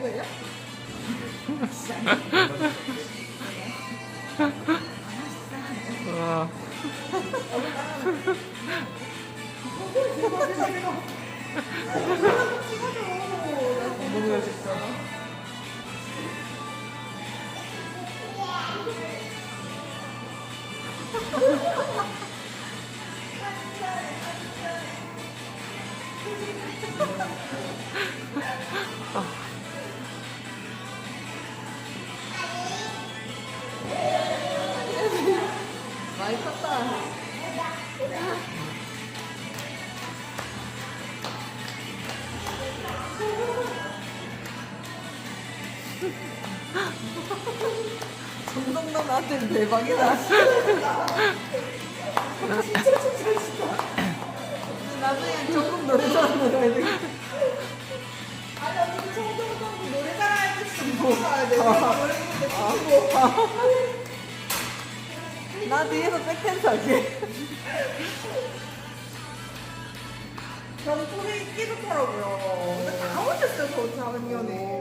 먹어요? 와. 먹어야겠다. 많이 컸다. 정동도 나한테 대박이다. 진짜 진짜 진짜. 나중에 조금 노래자랑 놀아야 되겠다. 아니 언니 청정동 노래자랑 할때 진짜 가야 돼. 노래 부르는데 나 뒤에서 백댄스 할게. 전 소리 끼 좋더라고요. 근데 다 오셨어요 저 작은 년에.